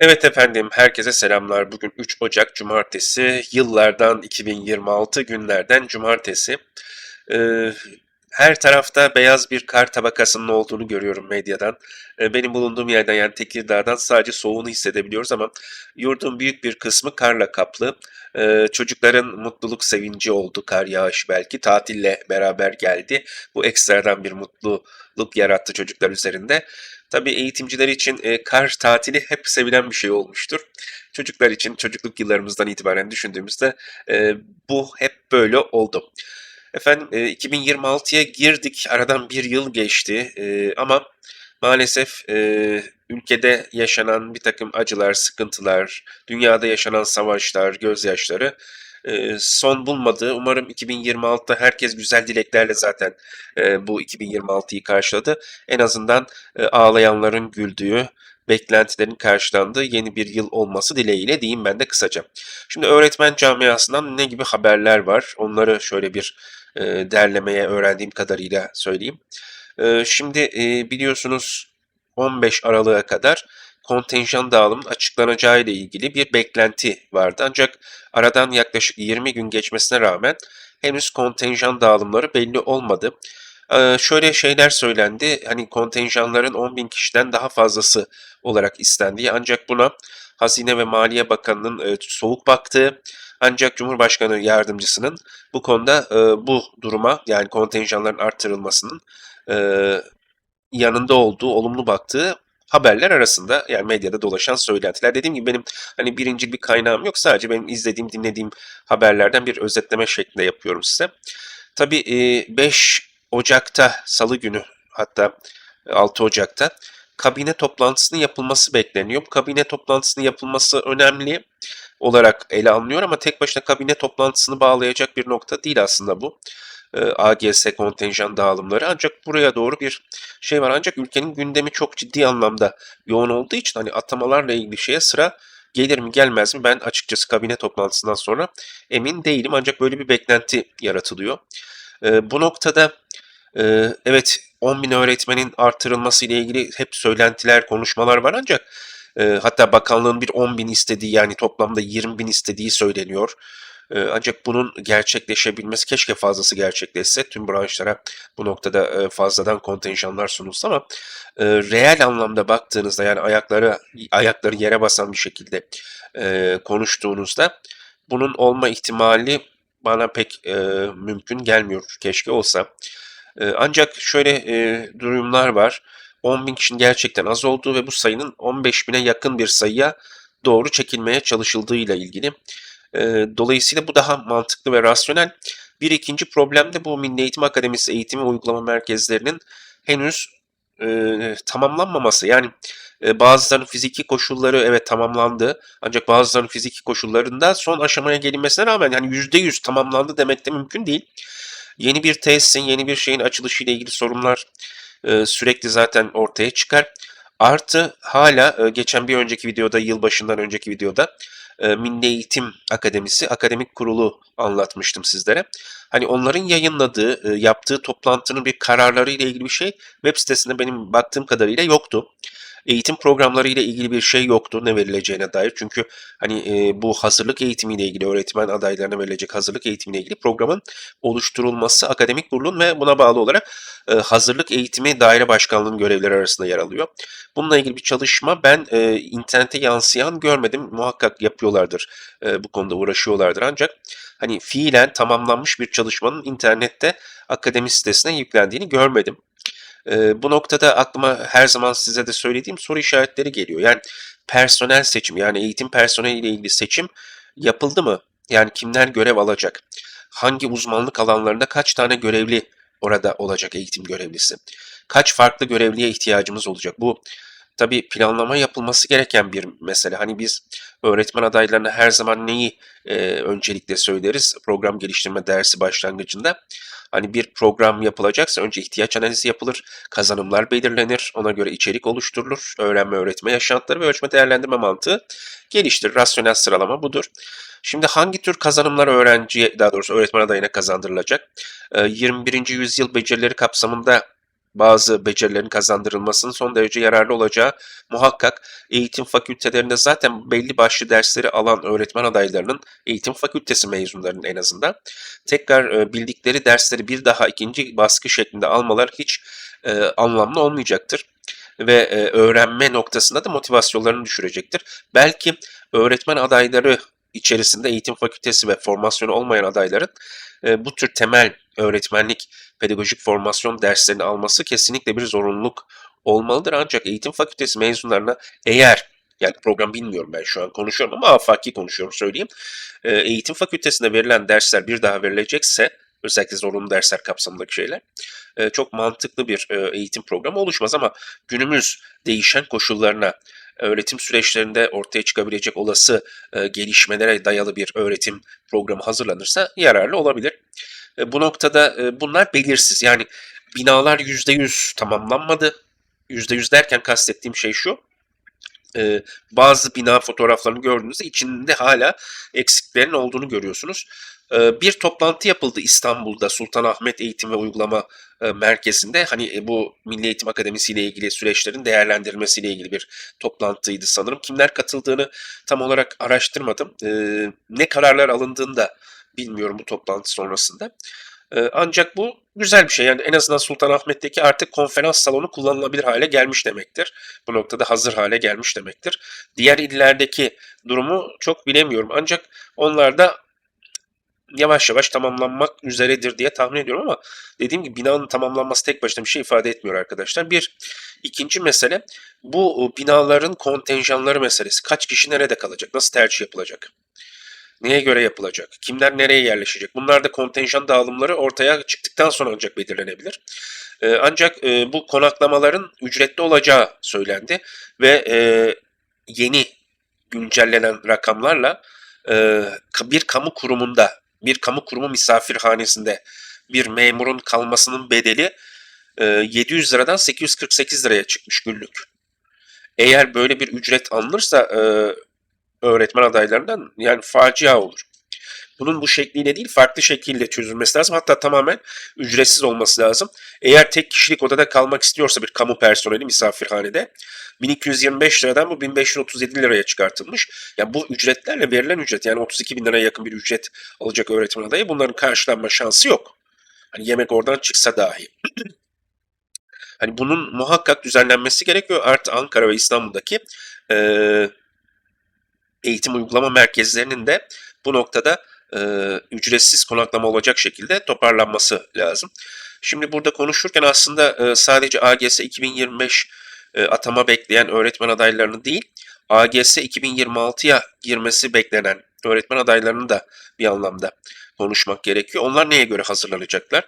Evet efendim, herkese selamlar. Bugün 3 Ocak Cumartesi, yıllardan 2026 günlerden Cumartesi. Ee, her tarafta beyaz bir kar tabakasının olduğunu görüyorum medyadan. Ee, benim bulunduğum yerden yani Tekirdağ'dan sadece soğuğunu hissedebiliyoruz ama yurdun büyük bir kısmı karla kaplı. Ee, çocukların mutluluk sevinci oldu kar yağışı belki tatille beraber geldi. Bu ekstradan bir mutluluk yarattı çocuklar üzerinde. Tabii eğitimciler için e, kar tatili hep sevilen bir şey olmuştur. Çocuklar için çocukluk yıllarımızdan itibaren düşündüğümüzde e, bu hep böyle oldu. Efendim e, 2026'ya girdik, aradan bir yıl geçti e, ama maalesef e, ülkede yaşanan bir takım acılar, sıkıntılar, dünyada yaşanan savaşlar, gözyaşları e, son bulmadı. Umarım 2026'da herkes güzel dileklerle zaten e, bu 2026'yı karşıladı. En azından e, ağlayanların güldüğü, beklentilerin karşılandığı yeni bir yıl olması dileğiyle diyeyim ben de kısaca. Şimdi öğretmen camiasından ne gibi haberler var? Onları şöyle bir e, derlemeye öğrendiğim kadarıyla söyleyeyim. Şimdi biliyorsunuz 15 Aralık'a kadar kontenjan dağılımının açıklanacağı ile ilgili bir beklenti vardı. Ancak aradan yaklaşık 20 gün geçmesine rağmen henüz kontenjan dağılımları belli olmadı. Ee, şöyle şeyler söylendi, hani kontenjanların 10 bin kişiden daha fazlası olarak istendiği ancak buna Hazine ve Maliye Bakanı'nın e, soğuk baktığı ancak Cumhurbaşkanı yardımcısının bu konuda e, bu duruma yani kontenjanların arttırılmasının e, yanında olduğu, olumlu baktığı haberler arasında yani medyada dolaşan söylentiler. Dediğim gibi benim hani birinci bir kaynağım yok. Sadece benim izlediğim, dinlediğim haberlerden bir özetleme şeklinde yapıyorum size. Tabii 5 Ocak'ta Salı günü hatta 6 Ocak'ta kabine toplantısının yapılması bekleniyor. Bu kabine toplantısının yapılması önemli olarak ele alınıyor ama tek başına kabine toplantısını bağlayacak bir nokta değil aslında bu. AGS kontenjan dağılımları ancak buraya doğru bir şey var. Ancak ülkenin gündemi çok ciddi anlamda yoğun olduğu için hani atamalarla ilgili şeye sıra gelir mi gelmez mi ben açıkçası kabine toplantısından sonra emin değilim. Ancak böyle bir beklenti yaratılıyor. Bu noktada evet 10 bin öğretmenin artırılması ile ilgili hep söylentiler, konuşmalar var ancak hatta bakanlığın bir 10 bin istediği yani toplamda 20 bin istediği söyleniyor. Ancak bunun gerçekleşebilmesi keşke fazlası gerçekleşse. Tüm branşlara bu noktada fazladan kontenjanlar sunulsa ama reel anlamda baktığınızda yani ayakları ayakları yere basan bir şekilde konuştuğunuzda bunun olma ihtimali bana pek mümkün gelmiyor. Keşke olsa. Ancak şöyle durumlar var. 10 bin kişinin gerçekten az olduğu ve bu sayının 15 bine yakın bir sayıya doğru çekilmeye çalışıldığıyla ilgili. Dolayısıyla bu daha mantıklı ve rasyonel. Bir ikinci problem de bu Milli Eğitim Akademisi eğitim ve uygulama merkezlerinin henüz e, tamamlanmaması. Yani e, bazılarının fiziki koşulları evet tamamlandı. Ancak bazılarının fiziki koşullarında son aşamaya gelinmesine rağmen yani %100 tamamlandı demek de mümkün değil. Yeni bir tesisin, yeni bir şeyin açılışı ile ilgili sorunlar e, sürekli zaten ortaya çıkar. Artı hala e, geçen bir önceki videoda, yılbaşından önceki videoda e, Milli Eğitim Akademisi Akademik Kurulu anlatmıştım sizlere. Hani onların yayınladığı, e, yaptığı toplantının bir kararları ile ilgili bir şey web sitesinde benim baktığım kadarıyla yoktu eğitim programları ile ilgili bir şey yoktu ne verileceğine dair. Çünkü hani e, bu hazırlık eğitimiyle ilgili öğretmen adaylarına verilecek hazırlık eğitimiyle ilgili programın oluşturulması akademik kurulun ve buna bağlı olarak e, hazırlık eğitimi daire başkanlığının görevleri arasında yer alıyor. Bununla ilgili bir çalışma ben e, internete yansıyan görmedim. Muhakkak yapıyorlardır. E, bu konuda uğraşıyorlardır ancak hani fiilen tamamlanmış bir çalışmanın internette akademi sitesine yüklendiğini görmedim. E, bu noktada aklıma her zaman size de söylediğim soru işaretleri geliyor. Yani personel seçim yani eğitim personeliyle ilgili seçim yapıldı mı? Yani kimler görev alacak? Hangi uzmanlık alanlarında kaç tane görevli orada olacak eğitim görevlisi? Kaç farklı görevliye ihtiyacımız olacak? Bu tabii planlama yapılması gereken bir mesele. Hani biz öğretmen adaylarına her zaman neyi e, öncelikle söyleriz program geliştirme dersi başlangıcında? Hani bir program yapılacaksa önce ihtiyaç analizi yapılır, kazanımlar belirlenir, ona göre içerik oluşturulur, öğrenme, öğretme yaşantıları ve ölçme değerlendirme mantığı geliştir. Rasyonel sıralama budur. Şimdi hangi tür kazanımlar öğrenciye, daha doğrusu öğretmen adayına kazandırılacak? 21. Ee, yüzyıl becerileri kapsamında bazı becerilerin kazandırılmasının son derece yararlı olacağı muhakkak. Eğitim fakültelerinde zaten belli başlı dersleri alan öğretmen adaylarının eğitim fakültesi mezunlarının en azından tekrar e, bildikleri dersleri bir daha ikinci baskı şeklinde almalar hiç e, anlamlı olmayacaktır ve e, öğrenme noktasında da motivasyonlarını düşürecektir. Belki öğretmen adayları içerisinde eğitim fakültesi ve formasyonu olmayan adayların bu tür temel öğretmenlik, pedagojik formasyon derslerini alması kesinlikle bir zorunluluk olmalıdır. Ancak eğitim fakültesi mezunlarına eğer yani program bilmiyorum ben şu an konuşuyorum ama afaki konuşuyorum söyleyeyim. E, eğitim fakültesinde verilen dersler bir daha verilecekse özellikle zorunlu dersler kapsamındaki şeyler e, çok mantıklı bir e, eğitim programı oluşmaz ama günümüz değişen koşullarına öğretim süreçlerinde ortaya çıkabilecek olası e, gelişmelere dayalı bir öğretim programı hazırlanırsa yararlı olabilir. E, bu noktada e, bunlar belirsiz. Yani binalar %100 tamamlanmadı. %100 derken kastettiğim şey şu. E, bazı bina fotoğraflarını gördüğünüzde içinde hala eksiklerin olduğunu görüyorsunuz. Bir toplantı yapıldı İstanbul'da Sultanahmet Eğitim ve Uygulama Merkezi'nde. Hani bu Milli Eğitim Akademisi ile ilgili süreçlerin değerlendirilmesiyle ilgili bir toplantıydı sanırım. Kimler katıldığını tam olarak araştırmadım. Ne kararlar alındığını da bilmiyorum bu toplantı sonrasında. E, ancak bu güzel bir şey. Yani en azından Sultanahmet'teki artık konferans salonu kullanılabilir hale gelmiş demektir. Bu noktada hazır hale gelmiş demektir. Diğer illerdeki durumu çok bilemiyorum. Ancak onlar da yavaş yavaş tamamlanmak üzeredir diye tahmin ediyorum ama dediğim gibi binanın tamamlanması tek başına bir şey ifade etmiyor arkadaşlar. Bir ikinci mesele bu binaların kontenjanları meselesi. Kaç kişi nerede kalacak? Nasıl tercih yapılacak? Neye göre yapılacak? Kimler nereye yerleşecek? Bunlar da kontenjan dağılımları ortaya çıktıktan sonra ancak belirlenebilir. Ee, ancak e, bu konaklamaların ücretli olacağı söylendi ve e, yeni güncellenen rakamlarla e, bir kamu kurumunda, bir kamu kurumu misafirhanesinde bir memurun kalmasının bedeli e, 700 liradan 848 liraya çıkmış günlük. Eğer böyle bir ücret alınırsa e, öğretmen adaylarından yani facia olur. Bunun bu şekliyle değil farklı şekilde çözülmesi lazım. Hatta tamamen ücretsiz olması lazım. Eğer tek kişilik odada kalmak istiyorsa bir kamu personeli misafirhanede 1225 liradan bu 1537 liraya çıkartılmış. Yani bu ücretlerle verilen ücret yani 32 bin liraya yakın bir ücret alacak öğretmen adayı bunların karşılanma şansı yok. Hani yemek oradan çıksa dahi. hani bunun muhakkak düzenlenmesi gerekiyor. Artı Ankara ve İstanbul'daki e, eğitim uygulama merkezlerinin de bu noktada e, ücretsiz konaklama olacak şekilde toparlanması lazım. Şimdi burada konuşurken aslında e, sadece AGS 2025 e, atama bekleyen öğretmen adaylarını değil, AGS 2026'ya girmesi beklenen öğretmen adaylarını da bir anlamda konuşmak gerekiyor. Onlar neye göre hazırlanacaklar?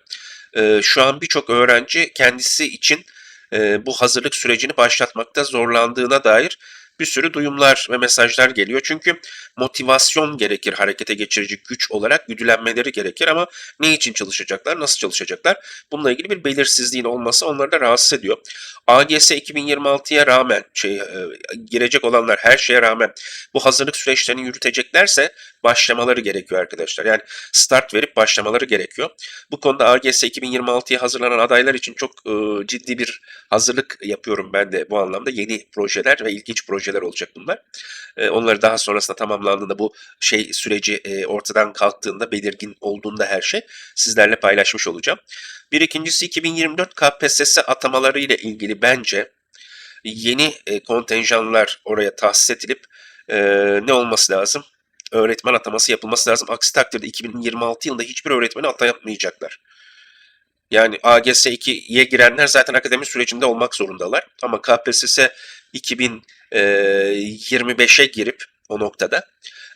E, şu an birçok öğrenci kendisi için e, bu hazırlık sürecini başlatmakta zorlandığına dair bir sürü duyumlar ve mesajlar geliyor. Çünkü motivasyon gerekir harekete geçirici güç olarak güdülenmeleri gerekir ama ne için çalışacaklar, nasıl çalışacaklar? Bununla ilgili bir belirsizliğin olması onları da rahatsız ediyor. AGS 2026'ya rağmen şey e, girecek olanlar her şeye rağmen bu hazırlık süreçlerini yürüteceklerse başlamaları gerekiyor arkadaşlar. Yani start verip başlamaları gerekiyor. Bu konuda AGS 2026'ya hazırlanan adaylar için çok e, ciddi bir hazırlık yapıyorum ben de bu anlamda. Yeni projeler ve ilginç projeler olacak bunlar. E, onları daha sonrasında tamamlandığında bu şey süreci e, ortadan kalktığında belirgin olduğunda her şey sizlerle paylaşmış olacağım. Bir ikincisi 2024 KPSS atamaları ile ilgili bence yeni e, kontenjanlar oraya tahsis edilip e, ne olması lazım? Öğretmen ataması yapılması lazım. Aksi takdirde 2026 yılında hiçbir öğretmeni atayamayacaklar. Yani AGS 2'ye girenler zaten akademi sürecinde olmak zorundalar. Ama KPSS 2025'e girip o noktada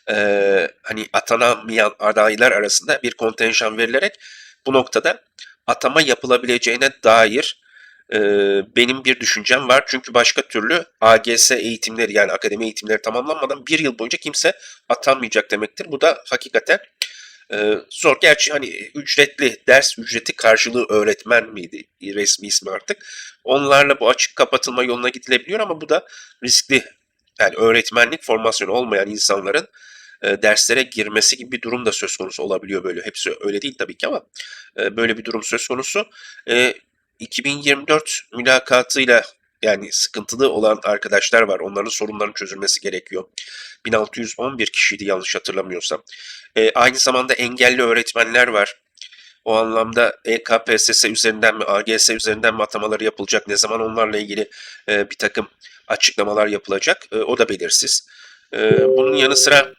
e, hani atanamayan adaylar arasında bir kontenjan verilerek bu noktada atama yapılabileceğine dair benim bir düşüncem var. Çünkü başka türlü AGS eğitimleri yani akademi eğitimleri tamamlanmadan bir yıl boyunca kimse atanmayacak demektir. Bu da hakikaten e, zor. Gerçi hani ücretli ders ücreti karşılığı öğretmen miydi resmi ismi artık. Onlarla bu açık kapatılma yoluna gidilebiliyor ama bu da riskli. Yani öğretmenlik formasyonu olmayan insanların e, derslere girmesi gibi bir durum da söz konusu olabiliyor böyle. Hepsi öyle değil tabii ki ama e, böyle bir durum söz konusu. E, 2024 mülakatıyla yani sıkıntılı olan arkadaşlar var. Onların sorunlarının çözülmesi gerekiyor. 1611 kişiydi yanlış hatırlamıyorsam. E, aynı zamanda engelli öğretmenler var. O anlamda EKPSS üzerinden mi, AGS üzerinden mi atamaları yapılacak? Ne zaman onlarla ilgili e, bir takım açıklamalar yapılacak? E, o da belirsiz. E, bunun yanı sıra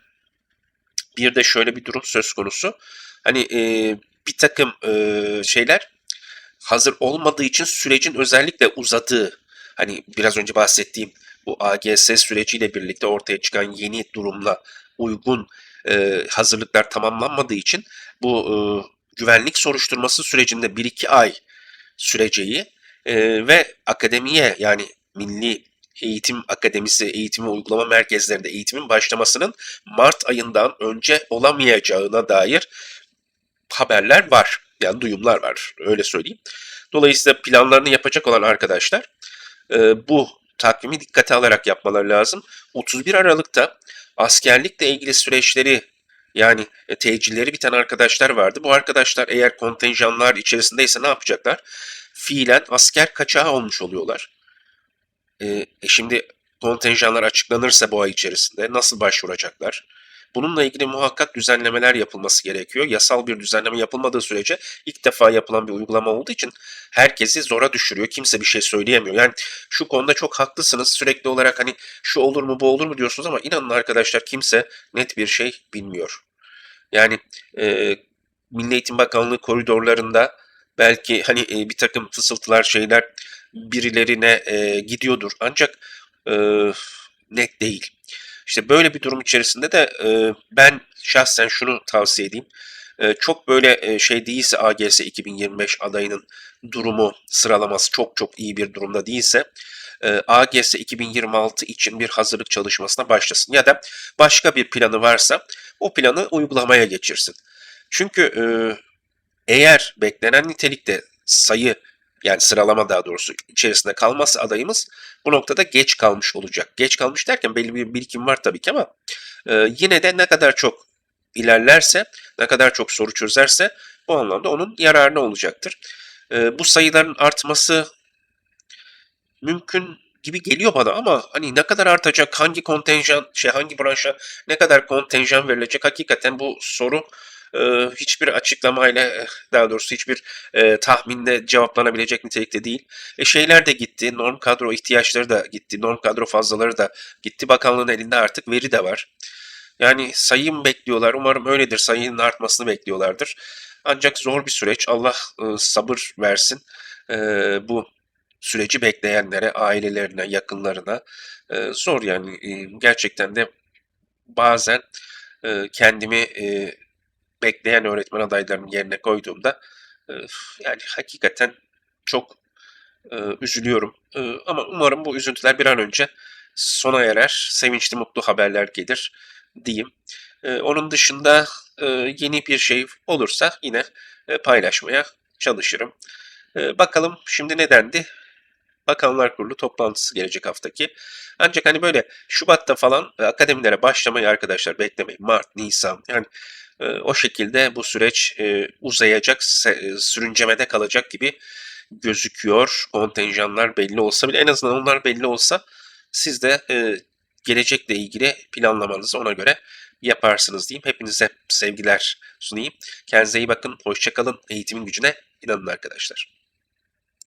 bir de şöyle bir durum söz konusu. Hani e, bir takım e, şeyler hazır olmadığı için sürecin özellikle uzadığı, hani biraz önce bahsettiğim bu AGS süreciyle birlikte ortaya çıkan yeni durumla uygun e, hazırlıklar tamamlanmadığı için bu e, güvenlik soruşturması sürecinde 1-2 ay süreceği e, ve akademiye yani Milli Eğitim Akademisi, eğitim ve uygulama merkezlerinde eğitimin başlamasının Mart ayından önce olamayacağına dair haberler var. Yani duyumlar var öyle söyleyeyim. Dolayısıyla planlarını yapacak olan arkadaşlar e, bu takvimi dikkate alarak yapmaları lazım. 31 Aralık'ta askerlikle ilgili süreçleri yani e, tecilleri biten arkadaşlar vardı. Bu arkadaşlar eğer kontenjanlar içerisindeyse ne yapacaklar? Fiilen asker kaçağı olmuş oluyorlar. E, e şimdi kontenjanlar açıklanırsa bu ay içerisinde nasıl başvuracaklar? Bununla ilgili muhakkak düzenlemeler yapılması gerekiyor. Yasal bir düzenleme yapılmadığı sürece ilk defa yapılan bir uygulama olduğu için herkesi zora düşürüyor. Kimse bir şey söyleyemiyor. Yani şu konuda çok haklısınız. Sürekli olarak hani şu olur mu bu olur mu diyorsunuz ama inanın arkadaşlar kimse net bir şey bilmiyor. Yani e, Milli Eğitim Bakanlığı koridorlarında belki hani e, bir takım fısıltılar şeyler birilerine e, gidiyordur. Ancak e, net değil. İşte böyle bir durum içerisinde de e, ben şahsen şunu tavsiye edeyim. E, çok böyle e, şey değilse AGS 2025 adayının durumu sıralaması çok çok iyi bir durumda değilse e, AGS 2026 için bir hazırlık çalışmasına başlasın. Ya da başka bir planı varsa o planı uygulamaya geçirsin. Çünkü e, eğer beklenen nitelikte sayı yani sıralama daha doğrusu içerisinde kalmazsa adayımız bu noktada geç kalmış olacak. Geç kalmış derken belli bir birikim var tabii ki ama e, yine de ne kadar çok ilerlerse, ne kadar çok soru çözerse bu anlamda onun yararına olacaktır. E, bu sayıların artması mümkün gibi geliyor bana ama hani ne kadar artacak, hangi kontenjan, şey hangi branşa ne kadar kontenjan verilecek hakikaten bu soru hiçbir açıklamayla daha doğrusu hiçbir e, tahminle cevaplanabilecek nitelikte değil. E, şeyler de gitti, norm kadro ihtiyaçları da gitti, norm kadro fazlaları da gitti. Bakanlığın elinde artık veri de var. Yani sayım bekliyorlar. Umarım öyledir. Sayının artmasını bekliyorlardır. Ancak zor bir süreç. Allah e, sabır versin. E, bu süreci bekleyenlere, ailelerine, yakınlarına e, zor yani e, gerçekten de bazen e, kendimi e, bekleyen öğretmen adaylarının yerine koyduğumda e, yani hakikaten çok e, üzülüyorum. E, ama umarım bu üzüntüler bir an önce sona erer, sevinçli mutlu haberler gelir diyeyim. Onun dışında yeni bir şey olursa yine paylaşmaya çalışırım. Bakalım şimdi nedendi? Bakanlar Kurulu toplantısı gelecek haftaki. Ancak hani böyle Şubat'ta falan akademilere başlamayı arkadaşlar beklemeyin. Mart, Nisan yani o şekilde bu süreç e, uzayacak, e, sürüncemede kalacak gibi gözüküyor. Kontenjanlar belli olsa bile en azından onlar belli olsa siz de e, gelecekle ilgili planlamanızı ona göre yaparsınız diyeyim. Hepinize sevgiler sunayım. Kendinize iyi bakın. Hoşçakalın. Eğitimin gücüne inanın arkadaşlar.